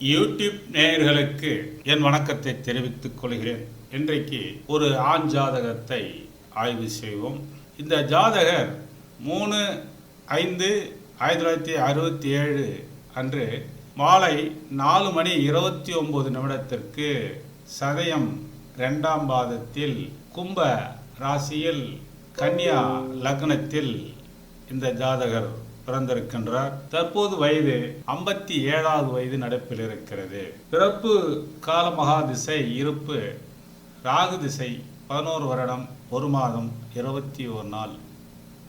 YouTube நேயர்களுக்கு என் வணக்கத்தை தெரிவித்துக் கொள்கிறேன். இன்றைக்கு ஒரு ஆண் ஜாதகத்தை ஆய்வு செய்வோம். இந்த ஜாதகர் மூணு ஐந்து ஆயிரத்தி தொள்ளாயிரத்தி அறுபத்தி ஏழு அன்று மாலை நாலு மணி இருபத்தி ஒன்பது நிமிடத்திற்கு சதயம் ரெண்டாம் பாதத்தில் கும்ப ராசியில் கன்னியா லக்னத்தில் இந்த ஜாதகர் பிறந்திருக்கின்றார். தற்போது வயது ஐம்பத்தி ஏழாவது வயது நடப்பில் இருக்கிறது பிறப்பு கால மகா திசை இருப்பு. ராகு திசை பதினோரு வருடம் ஒரு மாதம் இருபத்தி ஒரு நாள்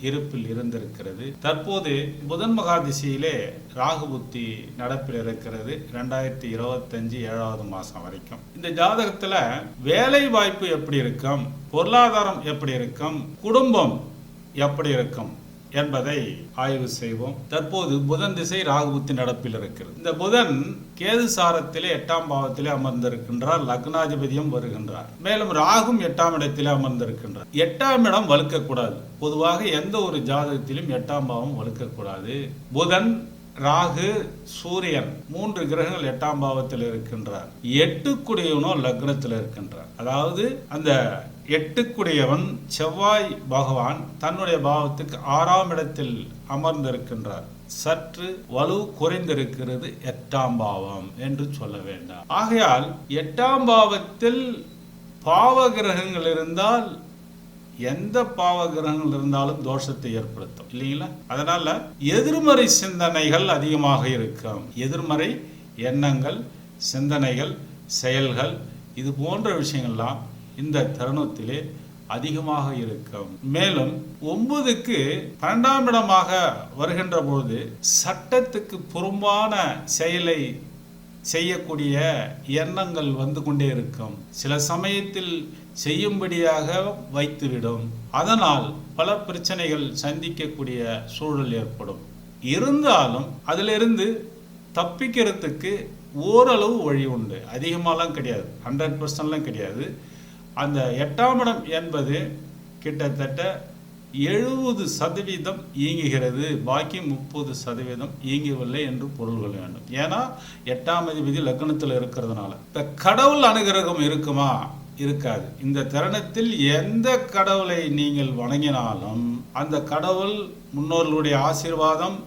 இருப்பில் இருந்திருக்கிறது. தற்போது புதன் மகா திசையிலே ராகு புத்தி நடப்பில் இருக்கிறது ரெண்டாயிரத்தி இருபத்தஞ்சு ஏழாவது மாதம் வரைக்கும். இந்த ஜாதகத்துல வேலை வாய்ப்பு எப்படி இருக்கும்? பொருளாதாரம் எப்படி இருக்கும்? குடும்பம் எப்படி இருக்கும்? என்பதை ஆய்வு செய்வோம். தற்போது புதன் திசை ராகுபுத்தி நடப்பில் இருக்கிறது. இந்த புதன் கேது சாரத்திலே எட்டாம் பாவத்திலே அமர்ந்திருக்கின்றார். லக்னாதிபதியும் வருகின்றார். மேலும் ராகும் எட்டாம் இடத்திலே அமர்ந்திருக்கின்றார். எட்டாம் இடம் வலுக்கக்கூடாது. பொதுவாக எந்த ஒரு ஜாதகத்திலும் எட்டாம் பாவம் வலுக்கக்கூடாது. புதன் ராகு சூரியன் மூன்று கிரகங்கள் எட்டாம் பாவத்தில் இருக்கின்றார். எட்டுக்குடையவனோ லக்னத்தில் இருக்கின்றார். அதாவது அந்த எட்டுக்குடையவன் செவ்வாய் பகவான் தன்னுடைய பாவத்துக்கு ஆறாம் இடத்தில் அமர்ந்திருக்கின்றார். சற்று வலு குறைந்திருக்கிறது எட்டாம் பாவம் என்று சொல்ல வேண்டாம். ஆகையால் எட்டாம் பாவத்தில் பாவ கிரகங்கள் இருந்தால் எந்த பாவ கிரகங்கள் இருந்தாலும் தோஷத்தை ஏற்படுத்தும் இல்லைங்களா? அதனால எதிர்மறை சிந்தனைகள் அதிகமாக இருக்கும். எதிர்மறை எண்ணங்கள் சிந்தனைகள் செயல்கள் இது போன்ற விஷயங்கள்லாம் இந்த தருணத்திலே அதிகமாக இருக்கும். மேலும் ஒன்பதுக்கு பன்னெண்டாம் இடமாக வருகின்ற போது சட்டத்துக்கு புறம்பான செயலை செய்யக்கூடிய எண்ணங்கள் வந்து கொண்டே இருக்கும். சில சமயத்தில் செய்யும்படியாக வைத்துவிடும். அதனால் பல பிரச்சனைகள் சந்திக்கக்கூடிய சூழல் ஏற்படும். இருந்தாலும் அதிலிருந்து தப்பிக்கிறதுக்கு ஓரளவு வழி உண்டு. அதிகமாலாம் கிடையாது. ஹண்ட்ரட் பர்சன்ட்லாம் கிடையாது. அந்த எட்டாம் இடம் என்பது கிட்டத்தட்ட எழுபது சதவீதம் இயங்குகிறது. பாக்கி முப்பது சதவீதம் இயங்கவில்லை என்று பொருள் கொள்ள வேண்டும். ஏன்னா எட்டாம் அதிபதி லக்னத்தில் இருக்கிறதுனால. இப்போ கடவுள் அனுகிரகம் இருக்குமா? இருக்காது. இந்த தருணத்தில் எந்த கடவுளை நீங்கள் வணங்கினாலும் அந்த கடவுள் முன்னோர்களுடைய ஆசீர்வாதம்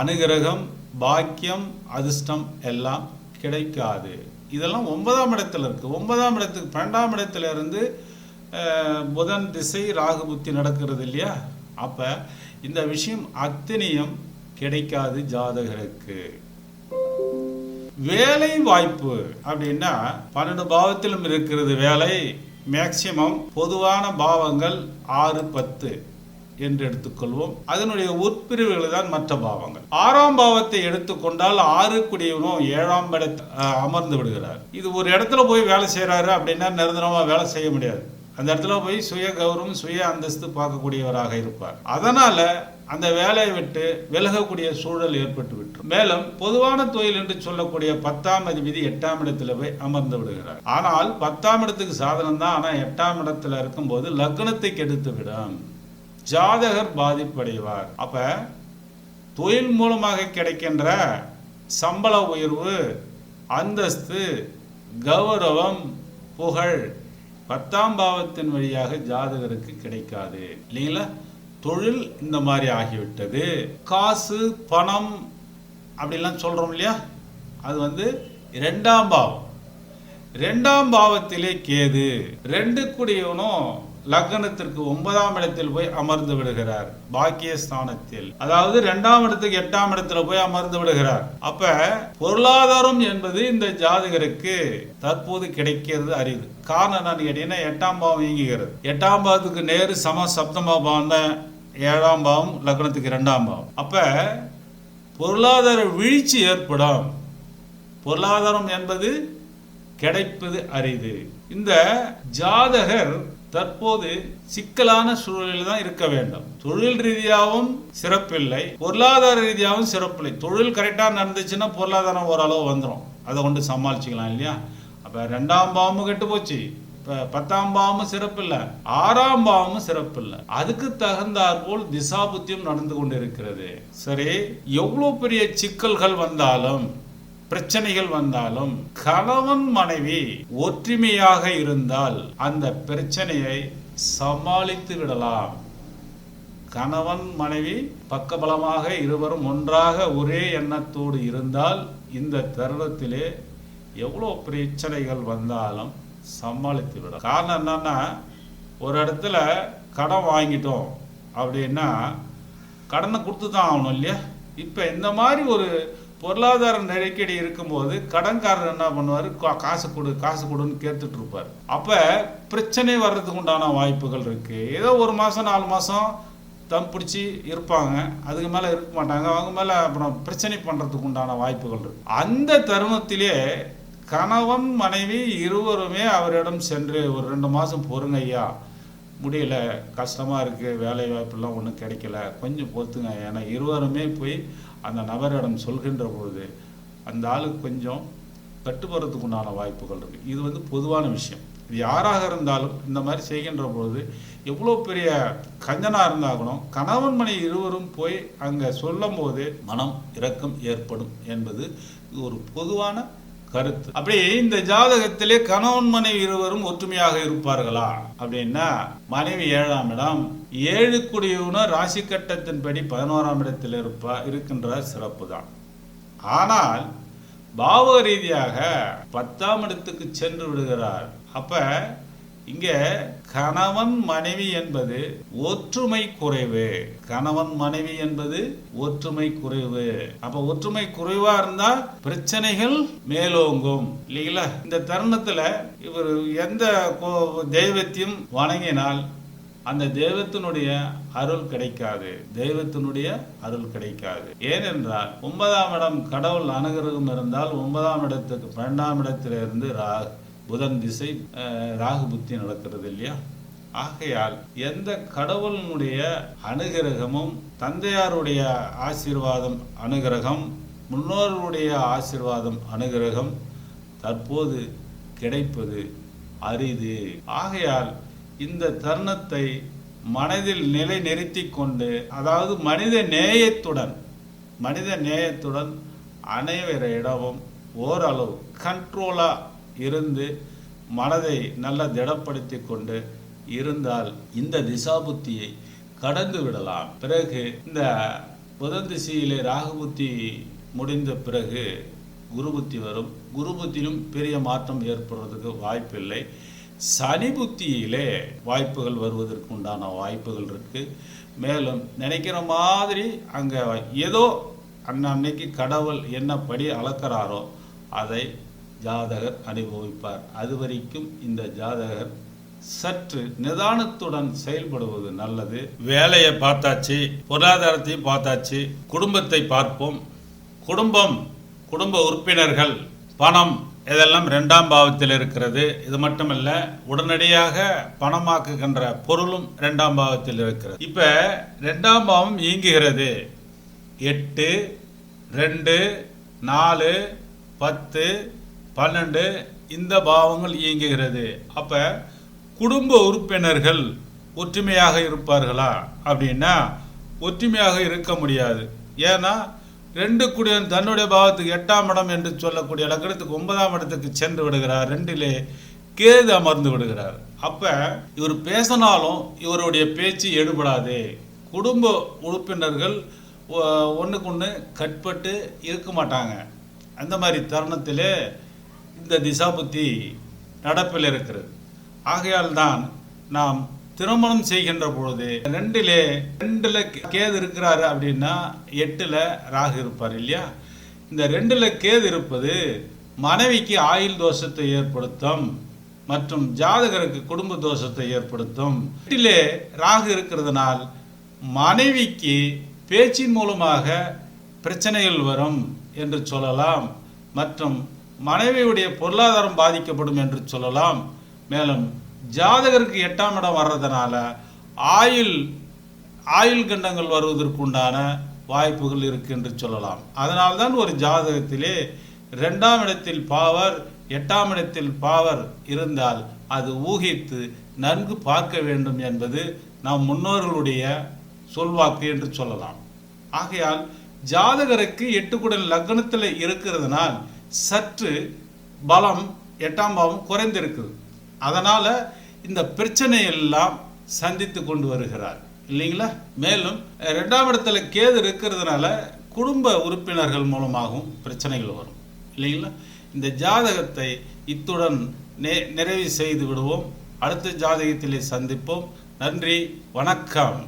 அனுகிரகம் பாக்கியம் அதிர்ஷ்டம் எல்லாம் கிடைக்காது. இதெல்லாம் ஒன்பதாம் இடத்துல இருக்கு. ஒன்பதாம் இடத்துக்கு பன்னெண்டாம் இடத்துல இருந்து புதன் திசை ராகு புத்தி நடக்கிறது இல்லையா? அப்ப இந்த விஷயம் அத்தனையும் கிடைக்காது ஜாதகருக்கு. வேலை வாய்ப்பு அப்படின்னா பன்னெண்டு பாவத்திலும் இருக்கிறது வேலை மேக்சிமம் பொதுவான பாவங்கள் ஆறு பத்து என்று எடுத்துக்கொள்வோம். அதனுடைய உட்பிரிவுகள் தான் மற்ற பாவங்கள். ஆறாம் பாவத்தை எடுத்துக்கொண்டால் ஆறு குடியவனும் ஏழாம் இடத்து அமர்ந்து விடுகிறார். இது ஒரு இடத்துல போய் வேலை செய்கிறாரு அப்படின்னா நிரந்தரமாக வேலை செய்ய முடியாது. அந்த இடத்துல போய் சுய கௌரவம் சுய அந்தஸ்து பார்க்கக்கூடியவராக இருப்பார். அதனால அந்த வேலையை விட்டு விலகக்கூடிய சூழல் ஏற்பட்டு விட்டு மேலும் பொதுவான தொழில் என்று சொல்லக்கூடிய பத்தாம் அதிபதி எட்டாம் இடத்துல போய் அமர்ந்து விடுகிறார். ஆனால் பத்தாம் இடத்துக்கு சாதனம் தான். ஆனால் எட்டாம் இடத்துல இருக்கும்போது லக்னத்தை கெடுத்து விடும். ஜாதகர் பாதிப்படைவார். அப்ப தொழில் மூலமாக கிடைக்கின்ற சம்பள உயர்வு அந்தஸ்து கௌரவம் புகழ் பத்தாம் பாவத்தின் வழியாக ஜாதகருக்கு கிடைக்காது. இல்லைங்களா? தொழில் இந்த மாதிரி ஆகிவிட்டது. காசு பணம் அப்படிலாம் சொல்கிறோம் இல்லையா? அது வந்து ரெண்டாம் பாவம். ரெண்டாம் பாவத்திலே கேது. ரெண்டு கூடியவனும் லக்னத்திற்கு ஒன்பதாம் இடத்தில் போய் அமர்ந்து விடுகிறார். பாக்கிய ஸ்தானத்தில் அதாவது ரெண்டாம் இடத்துக்கு எட்டாம் இடத்துல போய் அமர்ந்து விடுகிறார். அப்ப பொருளாதாரம் என்பது இந்த ஜாதகருக்கு தற்போது கிடைக்கிறது அரிது. காரணம் என்னன்னு கேட்டீங்கன்னா எட்டாம் பாவம் இயங்குகிறது எட்டாம் பாவத்துக்கு நேரு சம சப்தமா பாவம் தான். ஏழாம் பாவம் லக்னத்துக்கு இரண்டாம் பாவம். அப்ப பொருளாதார வீழ்ச்சி ஏற்படும். பொருளாதாரம் என்பது கிடைப்பது அரிது. இந்த ஜாதகர் தற்போது சிக்கலான சூழலில் தான் இருக்க வேண்டும். தொழில் ரீதியாகவும் சிறப்பில்லை. பொருளாதார ரீதியாகவும் சிறப்பில்லை. தொழில் கரெக்டாக நடந்துச்சுன்னா பொருளாதாரம் ஓரளவு வந்துடும் அதை கொண்டு சமாளிச்சுக்கலாம் இல்லையா? அப்போ ரெண்டாம் பாவமும் கெட்டு போச்சு. இப்போ பத்தாம் பாவமும் சிறப்பில்லை. ஆறாம் பாவமும் சிறப்பில்லை. அதுக்கு தகுந்தாற் போல் திசாபுத்தியும் நடந்து கொண்டு இருக்கிறது சரி எவ்வளோ பெரிய சிக்கல்கள் வந்தாலும் பிரச்சனைகள் வந்தாலும் கணவன் மனைவி ஒற்றுமையாக இருந்தால் அந்த பிரச்சனையை சமாளித்து விடலாம். கணவன் மனைவி பக்கபலமாக இருவரும் ஒன்றாக ஒரே எண்ணத்தோடு இருந்தால் இந்த தருணத்திலே எவ்வளோ பிரச்சனைகள் வந்தாலும் சமாளித்து விட. காரணம் என்னன்னா ஒரு இடத்துல கடன் வாங்கிட்டோம் அப்படின்னா கடனை கொடுத்து தான் ஆகணும் இல்லையா? இப்போ இந்த மாதிரி ஒரு பொருளாதார நெருக்கடி இருக்கும்போது கடன்காரர் என்ன பண்ணுவார்? காசு கொடு காசு கொடுன்னு கேட்டுட்டு இருப்பார் அப்போ பிரச்சனை வர்றதுக்கு உண்டான வாய்ப்புகள் இருக்கு. ஏதோ ஒரு மாதம் நாலு மாதம் தம் பிடிச்சி இருப்பாங்க. அதுக்கு மேலே இருக்க மாட்டாங்க. அவங்க மேலே அப்புறம் பிரச்சனை பண்ணுறதுக்கு உண்டான வாய்ப்புகள் இருக்கு. அந்த தருணத்திலே கணவன் மனைவி இருவருமே அவரிடம் சென்று ஒரு ரெண்டு மாதம் பொறுங்க ஐயா முடியல கஷ்டமாக இருக்குது வேலை வாய்ப்பெல்லாம் ஒன்றும் கிடைக்கல கொஞ்சம் பொறுத்துங்க. ஏன்னா இருவருமே போய் அந்த நபரிடம் சொல்கின்ற பொழுது அந்த ஆளுக்கு கொஞ்சம் கட்டுப்படுறதுக்கு உண்டான வாய்ப்புகள் இருக்குது இது வந்து பொதுவான விஷயம். இது யாராக இருந்தாலும் இந்த மாதிரி செய்கின்ற பொழுது எவ்வளோ பெரிய கஞ்சனாக இருந்தாகணும் கணவன் மனை இருவரும் போய் அங்கே சொல்லும் போது மனம் இரக்கம் ஏற்படும் என்பது இது ஒரு பொதுவான கருத்து. அப்படி இந்த ஜாதகத்திலே கணவன் மனைவி இருவரும் ஒற்றுமையாக இருப்பார்களா? அப்படின்னா மனைவி ஏழாம் இடம் ஏழு குடியுனர் ராசி கட்டத்தின்படி பதினோராம் இடத்தில் இருப்பா இருக்கின்ற சிறப்பு தான். ஆனால் பாவ ரீதியாக பத்தாம் இடத்துக்கு சென்று விடுகிறார். அப்ப இங்க கணவன் மனைவி என்பது ஒற்றுமை குறைவு. கணவன் மனைவி என்பது ஒற்றுமை குறைவு. அப்ப ஒற்றுமை குறைவா இருந்தா பிரச்சனைகள் மேலோங்கும். இல்லைங்களா? இந்த தருணத்துல இவர் எந்த கோ- தெய்வத்தையும் வணங்கினால் அந்த தெய்வத்தினுடைய அருள் கிடைக்காது. தெய்வத்தினுடைய அருள் கிடைக்காது. ஏனென்றால் ஒன்பதாம் இடம் கடவுள் அனுகிரகம் இருந்தால் ஒன்பதாம் இடத்துக்கு பன்னெண்டாம் இடத்திலிருந்து ரா புதன் திசை ராகு புத்தி நடக்கிறது இல்லையா? ஆகையால் எந்த கடவுளினுடைய அனுகிரகமும் தந்தையாருடைய ஆசீர்வாதம் அனுகிரகம் முன்னோர்களுடைய ஆசீர்வாதம் அனுகிரகம் தற்போது கிடைப்பது அரிது. ஆகையால் இந்த தருணத்தை மனதில் நிலை நிறுத்தி கொண்டு அதாவது மனித நேயத்துடன் மனித நேயத்துடன் அனைவரிடமும் ஓரளவு கண்ட்ரோலாக இருந்து மனதை நல்ல திடப்படுத்தி கொண்டு இருந்தால் இந்த திசாபுத்தியை கடந்து விடலாம். பிறகு இந்த புதன் திசையிலே ராகுபுத்தி முடிந்த பிறகு குருபுத்தி வரும். குருபுத்தியிலும் பெரிய மாற்றம் ஏற்படுறதுக்கு வாய்ப்பில்லை. சனி புத்தியிலே வாய்ப்புகள் வருவதற்கு உண்டான வாய்ப்புகள் இருக்கு. மேலும் நினைக்கிற மாதிரி அங்கே ஏதோ அன்னன்னைக்கு கடவுள் என்ன படி அளக்கிறாரோ அதை ஜாதகர் அனுபவிப்பார். அது வரைக்கும் இந்த ஜாதகர் சற்று நிதானத்துடன் செயல்படுவது நல்லது. வேலையை பார்த்தாச்சு பொருளாதாரத்தையும் பார்த்தாச்சு குடும்பத்தை பார்ப்போம். குடும்பம் குடும்ப உறுப்பினர்கள் பணம் இதெல்லாம் ரெண்டாம் பாவத்தில் இருக்கிறது. இது மட்டுமல்ல உடனடியாக பணமாக்குகின்ற பொருளும் ரெண்டாம் பாவத்தில் இருக்கிறது. இப்ப ரெண்டாம் பாவம் இயங்குகிறது. எட்டு ரெண்டு நாலு பத்து பன்னெண்டு இந்த பாவங்கள் இயங்குகிறது. அப்போ குடும்ப உறுப்பினர்கள் ஒற்றுமையாக இருப்பார்களா? அப்படின்னா ஒற்றுமையாக இருக்க முடியாது. ஏன்னா ரெண்டு குடியன் தன்னுடைய பாவத்துக்கு எட்டாம் இடம் என்று சொல்லக்கூடிய லக்னத்துக்கு ஒன்பதாம் இடத்துக்கு சென்று விடுகிறார். ரெண்டிலே கேது அமர்ந்து விடுகிறார். அப்போ இவர் பேசினாலும் இவருடைய பேச்சு எடுபடாது. குடும்ப உறுப்பினர்கள் ஒன்றுக்கு ஒன்று கட்பட்டு இருக்க மாட்டாங்க. அந்த மாதிரி தருணத்திலே இந்த திசாபுத்தி நடப்பில் இருக்கிறது. ஆகையால் தான் நாம் திருமணம் செய்கின்ற பொழுது ரெண்டிலே ரெண்டுல கேது இருக்கிறாரு அப்படின்னா எட்டுல ராகு இருப்பார் இல்லையா? இந்த ரெண்டுல கேது இருப்பது மனைவிக்கு ஆயுள் தோஷத்தை ஏற்படுத்தும் மற்றும் ஜாதகருக்கு குடும்ப தோஷத்தை ஏற்படுத்தும். எட்டிலே ராகு இருக்கிறதுனால் மனைவிக்கு பேச்சின் மூலமாக பிரச்சனைகள் வரும் என்று சொல்லலாம். மற்றும் மனைவியுடைய பொருளாதாரம் பாதிக்கப்படும் என்று சொல்லலாம். மேலும் ஜாதகருக்கு எட்டாம் இடம் வர்றதுனால ஆயுள் ஆயுள் கண்டங்கள் வருவதற்குண்டான வாய்ப்புகள் இருக்கு என்று சொல்லலாம். அதனால்தான் ஒரு ஜாதகத்திலே ரெண்டாம் இடத்தில் பாவர் எட்டாம் இடத்தில் பாவர் இருந்தால் அது ஊகித்து நன்கு பார்க்க வேண்டும் என்பது நம் முன்னோர்களுடைய சொல்வாக்கு என்று சொல்லலாம். ஆகையால் ஜாதகருக்கு எட்டுக்குடன் லக்னத்தில் இருக்கிறதுனால் சற்று பலம் எட்டாம் பாவம் குறைந்திருக்குது. அதனால் இந்த பிரச்சனையெல்லாம் சந்தித்து கொண்டு வருகிறார். இல்லைங்களா? மேலும் ரெண்டாம் இடத்துல கேது இருக்கிறதுனால குடும்ப உறுப்பினர்கள் மூலமாகவும் பிரச்சனைகள் வரும். இல்லைங்களா? இந்த ஜாதகத்தை இத்துடன் நே நிறைவு செய்து விடுவோம். அடுத்த ஜாதகத்திலே சந்திப்போம். நன்றி. வணக்கம்.